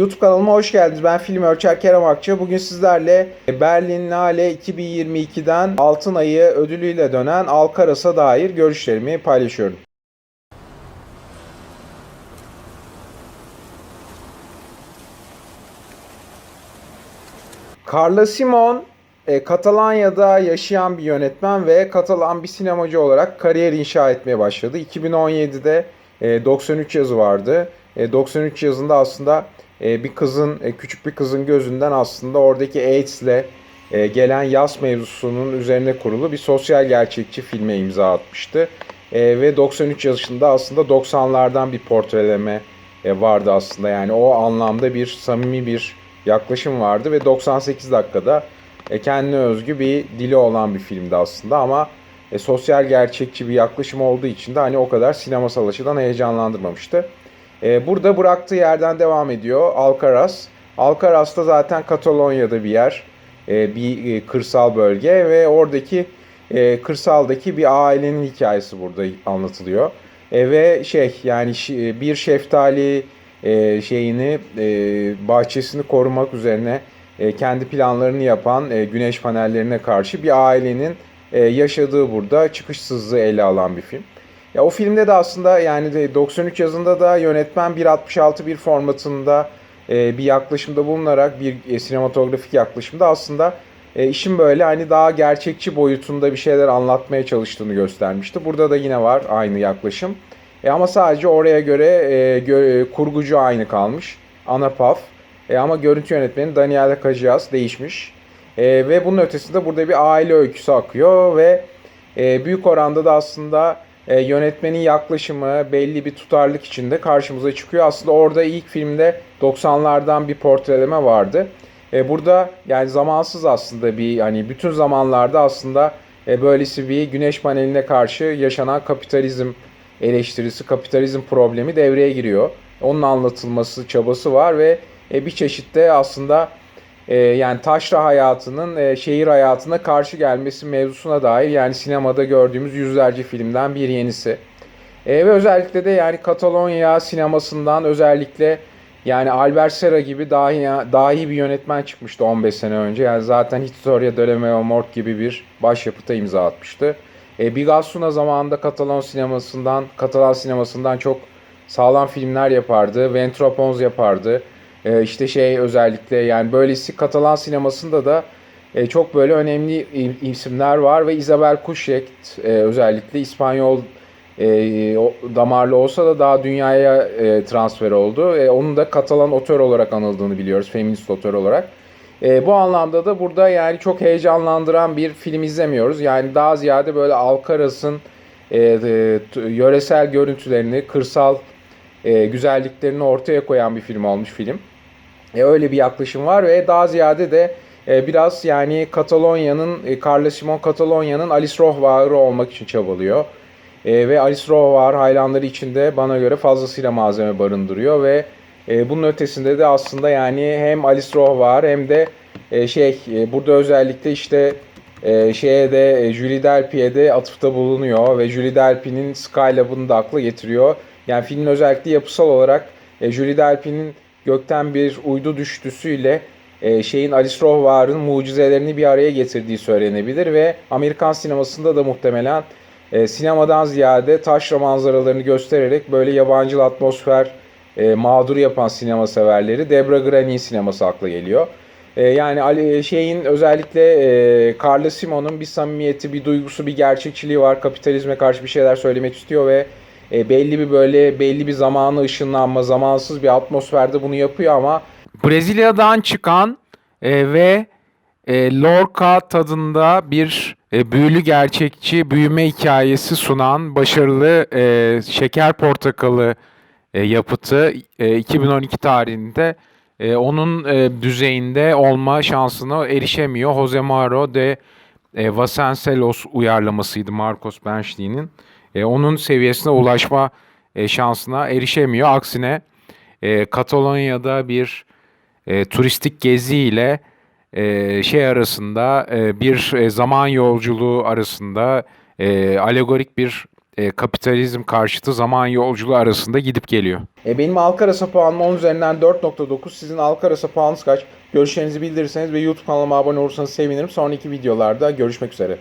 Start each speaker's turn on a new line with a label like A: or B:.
A: YouTube kanalıma hoş geldiniz. Ben film Ölçer Kerem Akça. Bugün sizlerle Berlinale 2022'den Altın Ayı ödülüyle dönen Alcaraz'a dair görüşlerimi paylaşıyorum. Carla Simon, e, Katalanya'da yaşayan bir yönetmen ve Katalan bir sinemacı olarak kariyer inşa etmeye başladı. 2017'de e, 93 yazı vardı. E, 93 yazında aslında e, bir kızın, e, küçük bir kızın gözünden aslında oradaki AIDS'le e, gelen yas mevzusunun üzerine kurulu bir sosyal gerçekçi filme imza atmıştı. E, ve 93 yaşında aslında 90'lardan bir portreleme e, vardı aslında. Yani o anlamda bir samimi bir yaklaşım vardı ve 98 dakikada e, kendine özgü bir dili olan bir filmdi aslında ama e, sosyal gerçekçi bir yaklaşım olduğu için de hani o kadar sinemasal açıdan heyecanlandırmamıştı. E, burada bıraktığı yerden devam ediyor Alcaraz. Alcaraz da zaten Katalonya'da bir yer, e, bir e, kırsal bölge ve oradaki e, kırsaldaki bir ailenin hikayesi burada anlatılıyor. E, ve şey yani şi- bir şeftali e, şeyini e, bahçesini korumak üzerine e, kendi planlarını yapan e, güneş panellerine karşı bir ailenin e, yaşadığı burada çıkışsızlığı ele alan bir film. Ya o filmde de aslında yani de 93 yazında da yönetmen 1.66 bir formatında e, bir yaklaşımda bulunarak bir e, sinematografik yaklaşımda aslında e, işin böyle hani daha gerçekçi boyutunda bir şeyler anlatmaya çalıştığını göstermişti. Burada da yine var aynı yaklaşım. E, ama sadece oraya göre e, gö- kurgucu aynı kalmış. Ana Paf. E, ama görüntü yönetmeni Daniela Kajias değişmiş. E, ve bunun ötesinde burada bir aile öyküsü akıyor ve e, büyük oranda da aslında e, yönetmenin yaklaşımı belli bir tutarlık içinde karşımıza çıkıyor. Aslında orada ilk filmde 90'lardan bir portreleme vardı. E, burada yani zamansız aslında bir hani bütün zamanlarda aslında e, böylesi bir güneş paneline karşı yaşanan kapitalizm eleştirisi, kapitalizm problemi devreye giriyor. Onun anlatılması çabası var ve e, bir çeşitte aslında e, yani taşra hayatının e, şehir hayatına karşı gelmesi mevzusuna dair yani sinemada gördüğümüz yüzlerce filmden bir yenisi. E, ve özellikle de yani Katalonya sinemasından özellikle yani Albert Serra gibi dahi, dahi bir yönetmen çıkmıştı 15 sene önce. Yani zaten Historia de la Mort gibi bir başyapıta imza atmıştı. E, Bigasuna zamanında Katalon sinemasından, Katalan sinemasından çok sağlam filmler yapardı. Ventropons yapardı. E, işte şey özellikle yani böylesi Katalan sinemasında da e, çok böyle önemli isimler var ve Isabel Coixet e, özellikle İspanyol e, damarlı olsa da daha dünyaya e, transfer oldu. E, onun da Katalan otör olarak anıldığını biliyoruz, feminist otör olarak. E, bu anlamda da burada yani çok heyecanlandıran bir film izlemiyoruz. Yani daha ziyade böyle Alcaraz'ın e, e, yöresel görüntülerini, kırsal e, güzelliklerini ortaya koyan bir film olmuş film. E, öyle bir yaklaşım var ve daha ziyade de e, biraz yani Katalonya'nın, e, Carles Simon Katalonya'nın Alice Rohvar'ı olmak için çabalıyor. E, ve Alice Rohvar hayranları içinde bana göre fazlasıyla malzeme barındırıyor ve e, bunun ötesinde de aslında yani hem Alice Rohvar hem de e, şey e, burada özellikle işte e, şeye de e, Julie Delpy'e de atıfta bulunuyor ve Julie Delpy'nin Skylab'ını da akla getiriyor. Yani filmin özellikle yapısal olarak e, Julie Delpy'nin gökten bir uydu düştüsüyle e, şeyin Alice Rohvar'ın mucizelerini bir araya getirdiği söylenebilir ve Amerikan sinemasında da muhtemelen e, sinemadan ziyade taşra manzaralarını göstererek böyle yabancı atmosfer e, mağdur yapan sinema severleri Debra Granik sineması akla geliyor. E, yani Ali, şeyin özellikle e, Carla Simon'un bir samimiyeti, bir duygusu, bir gerçekçiliği var. Kapitalizme karşı bir şeyler söylemek istiyor ve e, belli bir böyle belli bir zamanı ışınlanma, zamansız bir atmosferde bunu yapıyor ama
B: Brezilya'dan çıkan e, ve e, Lorca tadında bir e, büyülü gerçekçi büyüme hikayesi sunan başarılı e, Şeker Portakalı e, yapıtı e, 2012 tarihinde e, onun e, düzeyinde olma şansına erişemiyor. Jose Mauro de e, Vasconcelos uyarlamasıydı Marcos Bençli'nin. E, onun seviyesine ulaşma e, şansına erişemiyor. Aksine e, Katalonya'da bir e, turistik gezi ile e, şey arasında e, bir e, zaman yolculuğu arasında e, alegorik bir e, kapitalizm karşıtı zaman yolculuğu arasında gidip geliyor.
A: E, benim Alkarasa puanım 10 üzerinden 4.9. Sizin Alkarasa puanınız kaç? Görüşlerinizi bildirirseniz ve YouTube kanalıma abone olursanız sevinirim. Sonraki videolarda görüşmek üzere.